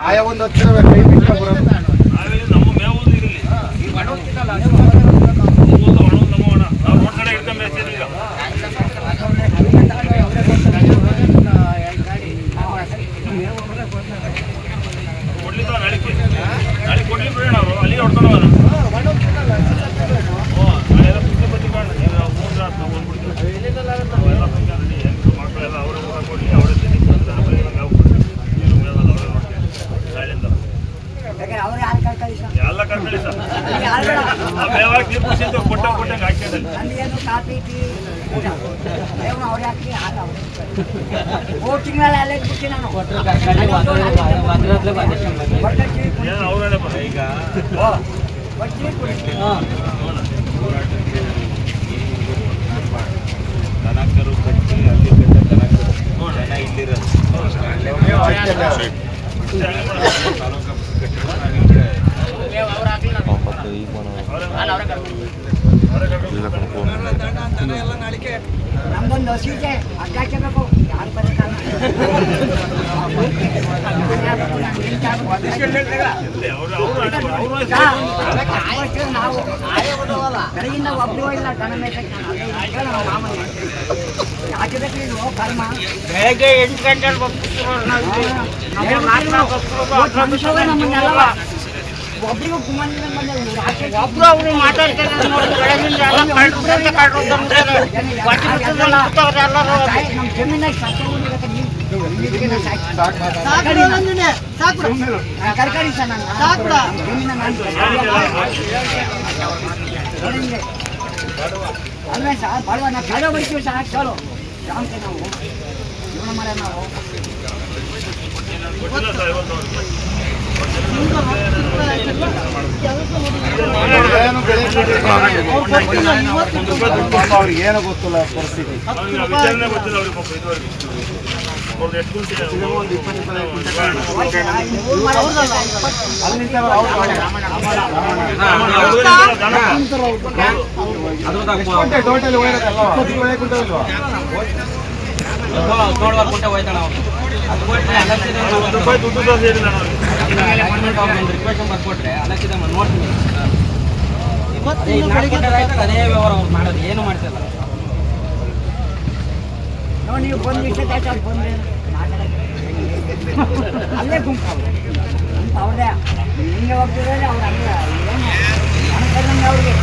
ಆಯಾ ಒಂದು ಹತ್ತಿರ ಕೈ ಬಿಟ್ಕೊಂಡು ಬರೋದು ನಾವು ಕೊಡ್ಲಿ ನಾಳೆ ಕೊಡ್ಲಿ ಬಿಡೋಣ ಅವರು. ಅಲ್ಲಿ ಹೊಡ್ಕೊಂಡು ಹೋಗೋಣ ಓ ನಾಳೆಲ್ಲ ಪುಸ್ತಕ ಬತ್ತಿ ಕಾಣ ಈಗ ಮೂರು ರಾತ್ ನಾವು ಬಂದ್ಬಿಡ್ತೀವಿ ಅವೆಲ್ಲ ಹಂಗೆ ಅಲ್ಲಿ ಹೆಂಗಸು ಮಕ್ಕಳೆಲ್ಲ ಅವರೇ ಊಟ ಕೊಡಲಿ ಅವರೇ ತಿನ್ನಿ ಕೊಡ್ತಾರೆ ಬರೀ ಹಂಗೆ ಆಗ್ಬಿಡ್ತಾರೆ ನೀರು ಮೇಲೆಲ್ಲ ಅವರೇ ನೋಡ್ತಾರೆ ನಾಳೆಯಿಂದ ಅವ್ರು ಯಾರು ಕಳ್ಕೊಳ್ಳಿ ಸರ್ ಎಲ್ಲ ಕರ್ಕೊಳ್ಳಿ ಸರ್ ಆ ಮೇವಾಗಿ ನಂದೇನು ಕಾಫಿ ಟೀ ಅವ್ರು ಹಾಕಿ ಮೂರು ತಿಂಗಳ ಅಲ್ಲೇ ಬಿಟ್ಟು ನಾನು. ಈಗ ಒಟ್ಟಿಗೆ ಕುಡಿ ದನಕರು ಕಟ್ಟಿ ಅಲ್ಲಿ ಕಟ್ಟ ದನಕರು ಜನ ಇಲ್ಲಿರೋದು ತಾಲೂಕು ಕಟ್ಟಿರೋ ನಾವು ಈ ಕಡೆ ನಮ್ದೊಂದು ಹಸಿ ಇದೆ ಅಡ್ಡ ಹಾಕಬೇಕು ಯಾರು ಬರೋಕ್ಕಲ್ಲ ಅವರು ಅವರು ಅವರು ಅವತ್ತು ನಾವು ಬೆಳಗಿಂದ ಒಬ್ಬರು ಇಲ್ಲ ಕರ್ಮ ಬೆಳಗ್ಗೆ ಎಂಟು ಗಂಟೆ ನಮ್ಮನ್ನೆಲ್ಲ ಒಬ್ರಿಗೂ ಒಬ್ರು ಅವ್ರು ಮಾತಾಡ್ತಾರೆ ಬೆಳಗಿಂದ ಎಲ್ಲ ಕಳ್ರು ಕಳ್ರು ಎಲ್ಲರೂ. ನಮ್ಮ ಜಮೀನಾಗ ಕರ್ಕಡಿ ಸರ್ ಬಡವ ನಾವು ಚಲೋ ನಾವು ಜೀವನ ಮಾಡ ನಾವು ಅವ್ರಿಗೆ ಏನೋ ಗೊತ್ತಿಲ್ಲ ಪರಿಸ್ಥಿತಿ. ಒಂದು ಕುಂಟೆ ಮೂರು ಮರ ಉಳ್ದಲ್ಲ. ಅಲ್ಲಿ ನಿಂತವ್ರು ಅವ್ರು ಕುಂಟೆ ಟೋಟಲ್ ಹೋಗಿರೋದಲ್ವಾ ಇಪ್ಪತ್ತು ಒಳ್ಳೆ ಕುಂಟೆ ಅಲ್ವಾ ಒಂದು ರೂಪಾಯಿ ದುಡ್ಡು ಸಹ ಸೇರಿಲ್ಲ ಅವ್ರಿಗೆ ಏನು ಮಾಡ್ತಿಲ್ಲ ನೋಡಿ ನೀವು ಬಂದು ಇಷ್ಟ ಆಯ್ತು ಅಲ್ಲಿ ಅಲ್ಲೇ ಗುಂಪು ಅವ್ರು. ಗುಂಪು ಅವ್ರದೇ. ಹಿಂಗೆ ಹೋಗ್ತಿದ್ರೆ ಅವ್ರು ಹಂಗೆ ಕರ್ದಂಗೆ ಅವ್ರಿಗೆ.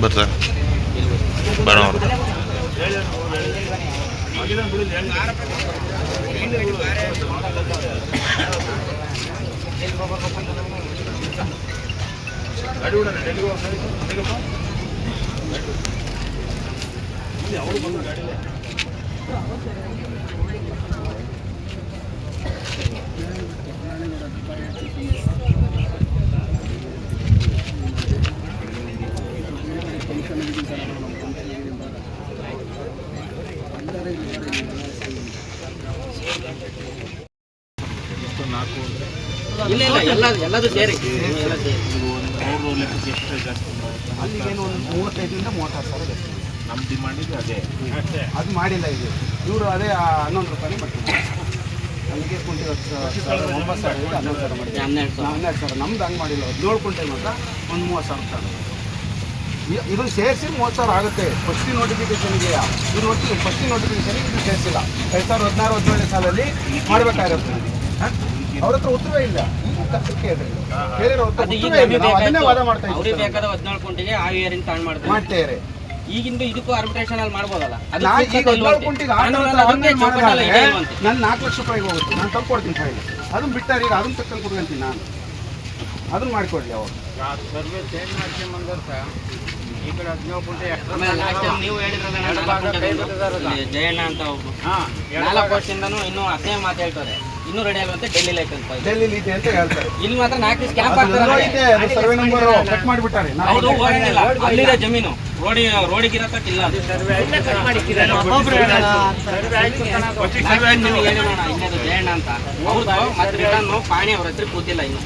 ಬರ್ತಾರೆ ಬರೋರು Gracias. ಇಲ್ಲ ಇಲ್ಲ ಎಲ್ಲ ಎಲ್ಲದು ಸೇರಿ. ಎಲ್ಲ ಸೇರಿ. ಮೂರು ಲೆಕ್ಕಕ್ಕೆ ಎಷ್ಟು ಜಾಸ್ತಿ ಒಂದು ಮೂವತ್ತೈದರಿಂದ ಮೂವತ್ತಾರು ಸಾವಿರ ಬೇಕು. ನಮ್ಮ ಡಿಮಾಂಡ್ ಇದೆ ಅದೇ. ಅದು ಮಾಡಿಲ್ಲ ಇದು. ಇವರು ಅದೇ ಆ ಹನ್ನೊಂದು ರೂಪಾಯಿ ಬರ್ತಾರೆ. ಅಲ್ಲಿಗೆ ಕುಂಟೆ ಒಂಬತ್ತು ಸಾವಿರ ಇದೆ, ಹನ್ನೊಂದು ಸಾವಿರ ಮಾಡಿ ಹನ್ನೆರಡು ಸಾವಿರ. ಹನ್ನೆರಡು ಸಾವಿರ. ನಮ್ದು ಹಂಗೆ ಮಾಡಿಲ್ಲ. ಹದಿನೇಳು ಕುಂಟೆ ಮಾತ್ರ ಒಂದು ಮೂವತ್ತು ಸಾವಿರ ರೂಪಾಯಿ ಇದು ಸೇರಿಸಿ ಮೂವತ್ತು ಸಾವಿರ ಆಗುತ್ತೆ. ಫಸ್ಟ್ ನೋಟಿಫಿಕೇಶನ್ಗೆ ಇದು ನೋಡ್ತೀವಿ. ಫಸ್ಟ್ ನೋಟಿಫಿಕೇಶನ್ಗೆ ಇದು ಸೇರಿಸಿಲ್ಲ. ಎರಡು ಸಾವಿರದ ಹದಿನಾರು ಹದಿನೇಳನೇ ಸಾಲಲ್ಲಿ ಮಾಡಬೇಕಾಗಿರುತ್ತೆ. ಅವ್ರ ಹತ್ರ ಉತ್ತರವೇ ಇಲ್ಲ. ಮಾಡ್ತೇವೆ. ಈಗಿಂದು ಇದಕ್ಕೂ ಆರ್ಬಿಟ್ರೇಷನ್ ಅಲ್ಲಿ ಮಾಡ್ಬೋದಲ್ಲ? ನಾಲ್ಕು ಲಕ್ಷ ರೂಪಾಯಿಗೆ ಹೋಗುತ್ತೆ. ನಾನು ತಂದು ಕೊಡ್ತೀನಿ ಫೈಲ್ ಅದನ್ನ ಬಿಟ್ಟಾರೆ ಈಗ ಅದನ್ನ ತಕ್ಕಂಡು ಕೊಡ್ಕೊಂತೀನಿ ನಾನು. ಅದನ್ನ ಮಾಡಿಕೊಡ್ಲಿ ಅವಾಗ ಸರ್ವೆ ಚೇಂಜ್ ಮಾಡ್ಕೊಂಬಂದ್ರೆ ಸರ್ ಈ ಕಡೆ ಹದಿನೇಳು ಕುಂಟೆ ನೀವು. ಇಲ್ಲಿ ಜಯಣ್ಣ ಅಂತ ಒಬ್ಬ ನಾಲ್ಕು ವರ್ಷದಿಂದನೂ ಇನ್ನೂ ಅದೇ ಮಾತು ಹೇಳ್ತಾರೆ. ಇನ್ನೂ ರೆಡಿ ಆಗುವಂತೆ ಡೆಲ್ಲಿ ಲೈಟ್ ಅಂತ ಡೆಲ್ಲಿ ಇದೆ ಅಂತ ಹೇಳ್ತಾರೆ. ಇಲ್ಲಿ ಮಾತ್ರ ನಾಲ್ಕು ಕ್ಯಾಂಪ್ ಆಗ್ತಾರೆ. ಎಲ್ಲೋ ಅದು ಸರ್ವೆ ನಂಬರ್ ಕಟ್ ಮಾಡಿಬಿಟ್ಟಾರೆ. ಹೌದು ಹೋಗಂಗಿಲ್ಲ. ಅಲ್ಲಿದೆ ಜಮೀನು. ರೋಡಿ ರೋಡಿಗೆ ಇಲ್ಲ ಅದು. ಸರ್ವೆ ನಿಮಗೆ ನೋಡೋಣ ಇನ್ನೇದು ಜಯಣ್ಣ ಅಂತ. ಅವ್ರದ್ದು ಮತ್ತೆ ರಿಟರ್ನ್ ಪಾಣಿ ಅವ್ರ ಹತ್ರ ಕೂತಿಲ್ಲ ಇನ್ನು.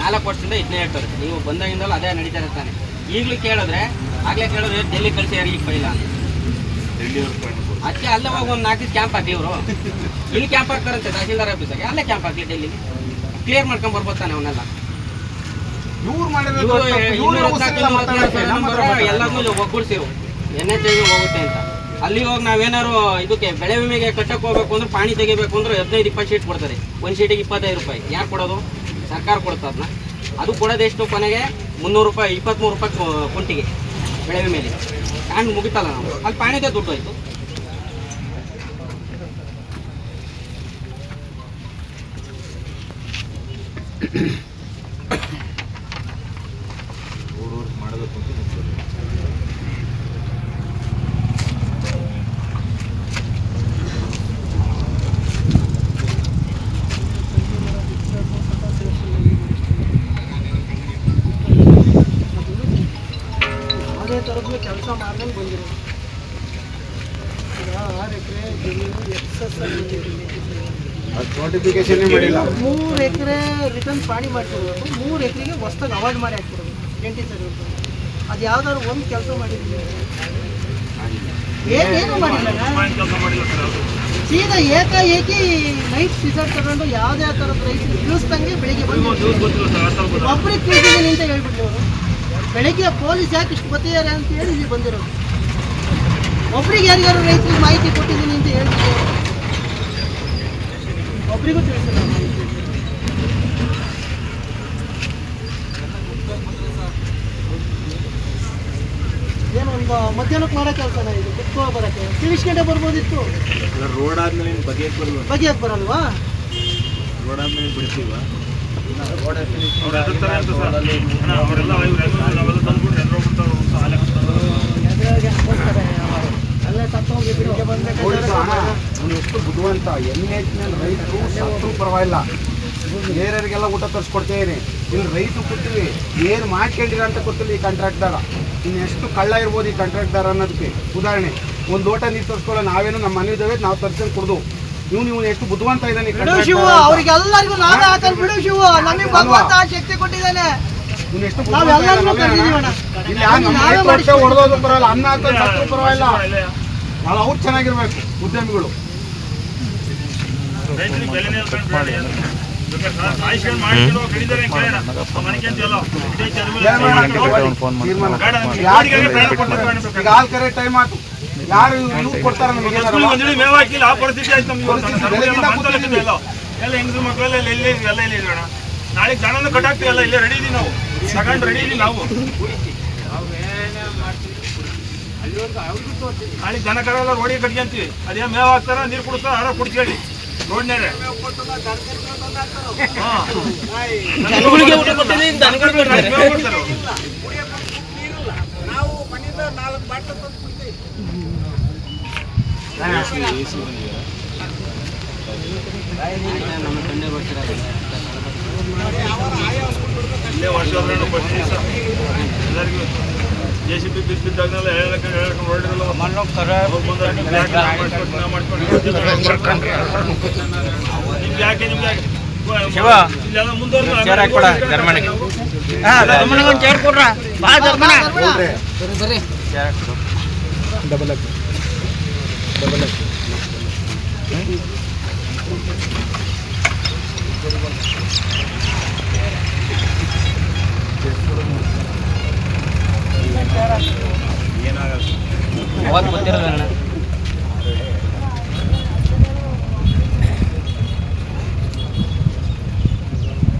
ನಾಲ್ಕು ವರ್ಷದಿಂದ ಇದನ್ನೇ ಹೇಳ್ತಾರೆ. ನೀವು ಬಂದಾಗಿಂದಲೂ ಅದೇ ನಡೀತಾ ಇರ್ತಾನೆ. ಈಗಲೂ ಕೇಳಿದ್ರೆ ಆಗ್ಲೇ ಕೇಳಿದ್ರೆ ಡೆಲ್ಲಿ ಕಳಿಸಿ ಯಾರಿಗೆ ಅಂತ. ಅದಕ್ಕೆ ಅಲ್ಲೇ ಹೋಗಿ ಒಂದು ನಾಲ್ಕು ಕ್ಯಾಂಪ್ ಹಾಕಿ ಇವರು. ಇಲ್ಲಿ ಕ್ಯಾಂಪ್ ಹಾಕ್ತಾರಂತೆ ತಹಸೀಲ್ದಾರ್ ಆಫೀಸಾಗೆ ಅಲ್ಲೇ ಕ್ಯಾಂಪ್ ಹಾಕಲಿ ಡೆಲ್ಲಿ ಕ್ಲಿಯರ್ ಮಾಡ್ಕೊಂಡ್ ಬರ್ಬೋತಾನೆ ಅವನ್ನೆಲ್ಲ. ಇವ್ರು ಒಗ್ಗೂಡ್ಸಿರು ಎನ್ ಎಚ್ ಐಗೆ ಹೋಗುತ್ತೆ ಅಂತ. ಅಲ್ಲಿ ಹೋಗಿ ನಾವೇನಾರು ಇದಕ್ಕೆ ಬೆಳೆ ವಿಮೆಗೆ ಕಟ್ಟಕ್ಕೆ ಹೋಗ್ಬೇಕು ಅಂದ್ರೆ ಪಾಣಿ ತೆಗಿಬೇಕು ಅಂದ್ರೆ ಹದಿನೈದು ಇಪ್ಪತ್ತು ಶೀಟ್ ಕೊಡ್ತಾರೆ. ಒಂದು ಶೀಟಿಗೆ ಇಪ್ಪತ್ತೈದು ರೂಪಾಯಿ. ಯಾರು ಕೊಡೋದು? ಸರ್ಕಾರ ಕೊಡುತ್ತೆ ಅದನ್ನ ಅದು ಕೊಡೋದೆಷ್ಟು ಕೊನೆಗೆ? ಮುನ್ನೂರು ರೂಪಾಯಿ ಇಪ್ಪತ್ತ್ಮೂರು ರೂಪಾಯಿ ಕೊಂಟಿಗೆ ಬೆಳೆ ವಿಮೆಲಿ. ಕಾಂಡ್ ಮುಗಿತಲ್ಲ ನಾವು. ಅಲ್ಲಿ ಪಾಣಿದೇ ದುಡ್ಡು ಆಯಿತು ಮಾಡಬೇಕು ಅಂತ ನಿಂತ್ಕೊಳ್ಳಿ. ಯಾವುದೇ ಥರದ್ದು ಕೆಲಸ ಮಾಡ್ದಂಗೆ ಬಂದಿರೋ ಈಗ ಆರು ಎಕರೆ ಜಮೀನು ಎಕ್ಸಸ್ ಅದು ನೋಟಿಫಿಕೇಶನ್ ಮಾಡಿಲ್ಲ? ಮೂರು ಎಕರೆ ರಿಟರ್ನ್ ಪಾಣಿ ಮಾಡ್ಕೊಡ್ಬೇಕು ಮೂರು ಎಕರೆಗೆ ಹೊಸ್ದಾಗಿ ಅವಾರ್ಡ್ ಮಾಡಿ ಹಾಕ್ತಿರೋದು. ಜಂಟಿ ಸರ್ ಅದು ಯಾವ್ದಾದ್ರು ಒಂದು ಕೆಲಸ ಮಾಡಿದ್ವಿ. ಏನೇನು ಮಾಡಿಲ್ಲ ಸೀದಾ ಏಕಾಏಕಿ ನೈಟ್ ಸಿಸರ್ ತಗೊಂಡು ಯಾವುದೇ ಥರದ ರೈತರು ತಿಳಿಸ್ದಂಗೆ ಬೆಳಿಗ್ಗೆ ಬಂದು. ಒಬ್ಬರಿಗೆ ತಿಳಿದಿದ್ದೀನಿ ಅಂತ ಹೇಳ್ಬಿಟ್ಟು ಬೆಳಿಗ್ಗೆ ಪೊಲೀಸ್ ಯಾಕೆ ಇಷ್ಟು ಗೊತ್ತಿದ್ದಾರೆ ಅಂತ ಹೇಳಿ ಇಲ್ಲಿ ಬಂದಿರೋದು ಒಬ್ರಿಗೆ ಯಾರಿಗಾರು ರೈತರಿಗೆ ಮಾಹಿತಿ ಕೊಟ್ಟಿದ್ದೀನಿ ಅಂತ ಹೇಳ್ಬಿಟ್ಟು ಒಬ್ರಿಗೂ ತಿಳಿಸಿಲ್ಲ. ಮಾಹಿತಿ. ಏನೋ ಒಂದು ಮಧ್ಯಾಹ್ನಕ್ಕೆ ಮಾಡೋ ಕೆಲಸನ ಇದು ಕುತ್ಕೋ ಬರೋಕ್ಕೆ. ತಿಳಿಸ್ಕೊಂಡೆ ಬರ್ಬೋದಿತ್ತು. ರೋಡ್ ಆದ್ಮೇಲೆ ಬಗೆಯಕ್ಕೆ ಬರ್ಬೋದು ಬಗೆಯಕ್ಕೆ ಬರಲ್ವಾ? ರೋಡ್ ಆದ್ಮೇಲೆ ಬಿಡ್ತೀವ? ಅವರೆಲ್ಲ ತಂದ್ಬಿಟ್ಟು ಎಲ್ರು ಹೋಗ್ಬಿಡ್ತಾರೆ ಎಷ್ಟು ಬುದ್ಧಿವಂತ ಎನ್ ಎಚ್ ಮೇಲೆ ರೈತರು ಸತ್ರು ಪರವಾಗಿಲ್ಲ ಬೇರೆಯವರಿಗೆಲ್ಲ ಊಟ ತರಿಸ್ಕೊಡ್ತೇನೆ ಇಲ್ಲಿ ರೈತರು ಕೊಡ್ತೀವಿ ಏನು ಮಾಡ್ಕೊಂಡಿರ ಅಂತ ಗೊತ್ತಿಲ್ಲ ಈ ಕಾಂಟ್ರಾಕ್ಟ್ದಾರ ಇನ್ನು ಎಷ್ಟು ಕಳ್ಳ ಇರ್ಬೋದು ಈ ಕಾಂಟ್ರಾಕ್ಟ್ದಾರ ಅನ್ನೋದಕ್ಕೆ ಉದಾಹರಣೆ ಒಂದು ಲೋಟ ನೀರು ತರಿಸ್ಕೊಳ್ಳೋ ನಾವೇನು ನಮ್ಮ ಮನೆ ಇದ್ದಾವೆ ನಾವು ತರ್ಸ್ಕೊಂಡು ಕುಡ್ದು ಇವ್ನು ಇವನು ಎಷ್ಟು ಬುದ್ಧಿವಂತ ಇದ್ದಾನೆ ಬಿಡು ಶಿವು contractor ಅಂತ. ಅವ್ರಿಗೆಲ್ಲರಿಗೂ ನಾವೇ ಹಾಕಲ್ ಬಿಡು ಶಿವು ನಮಗೆ ಭಗವಂತ ಶಕ್ತಿ ಕೊಟ್ಟಿದ್ದಾನೆ. ಇಲ್ಲಿ ಯಾರು ನಮ್ಮ ನಾವೇ ಹೊಡೆದೋದು ಅನ್ನ ಹಾಕೋದು ಪರವಾಗಿಲ್ಲ ಭಾಳ ಅವ್ರು ಚೆನ್ನಾಗಿರ್ಬೇಕು ಉದ್ಯಮಿಗಳು. ಬೇಡ ಕರೆ ಈಗ ಬೇಕಾದ್ರೆ. ಕರೆ ಟೈಮ್ ಆಯ್ತು. ಯಾರು ಇವ್ರು ಕೊಡ್ತಾರ ನಮಗೆ ಮಕ್ಕಳಿಗೆ ಒಂದಿಡಿ ಮೇವು ಆ ಪರಿಸ್ಥಿತಿ ಆಯ್ತು ನಮ್ಗೆ ಎಲ್ಲ. ಎಲ್ಲ ಎಲ್ಲ ಹೆಂಗಸರು ಮಕ್ಕಳೆಲ್ಲ ಇದ್ದೀವಿ, ಎಲ್ಲ ಇಲ್ಲಿ ಇರೋಣ ನಾಳೆ ದನನ ಕಟ್ಟಾಕ್ತೀವಲ್ಲ ಇಲ್ಲೇ ರೆಡಿ ಇದೀವಿ ನಾವು. ತಗೊಂಡು ರೆಡಿ ಇದೀವಿ ನಾವು. ನಾಳೆ ದನ ಕರೆಲ್ಲ ರೋಡಿಗೆ ಕಟ್ಕೊಂತೀವಿ ಅದೇ ಮೇವು ಹಾಕ್ತಾರ ನೀರು ಕುಡಿಸ್ತಾರ ಆರ ಕುಡಿಸ್ಕೊಳ್ಳಿ ರೋಡ್ನೇರೆ ಜನಗಳಿಗೆ ಊಟ ಕೊಡ್ತಾರೆ. ಮೇವು ತಂದು ಇಲ್ಲೇ ವರ್ಷ ದಿವಸ ಎಲ್ಲರಿಗೂ ಜೆ ಸಿ ಬಿ ಬಿದ್ದು ಬಿದ್ದಾಗಲೆಲ್ಲ ಹೇಳಕ್ಕೆ ಹೇಳಕ್ಕೆ ಹೊರಡಿರಲ್ಲ ಮಣ್ಣು ಬಂದವ್ರು ನಿಮ್ಗೆ ಯಾಕೆ ನಿಮ್ಗೆ ಯಾಕೆ ಮುಂದುವರೆದು ಜರ್ಮನಿಗೆ. ಒಂದು ಚೇರ್ ಕೊಡ್ರ. ಬಾ ಜರ್ಮನ. ಡಬಲ್ ಅವತ್ತು ಗೊತ್ತಿರೋದಣ್ಣ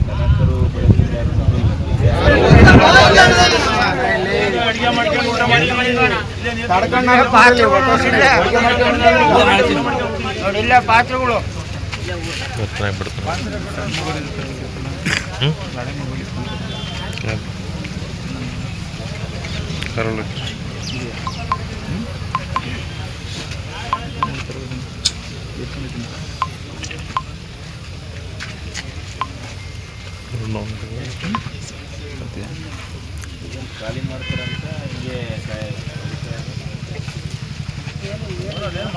ದನಕರು ಬೆಳಗ್ಗೆ ಅಡಿಗೆ ಮಾಡ್ಕೊಂಡು ಊಟ ಮಾಡಿ ತಡ್ಕೊಂಡಾಗ ಕೂತಿರ್ಲಿ, ಹೊಟ್ಟೆ ಹಸಿದೆ. ಅಡ್ಗೆ ಮಾಡ್ಕೊಂಡು ನೋಡಿ ಇಲ್ಲ ಪಾತ್ರಗಳು ಖಾಲಿ ಮಾಡ್ತಾರಂತ ಹಿಂಗೆ నేను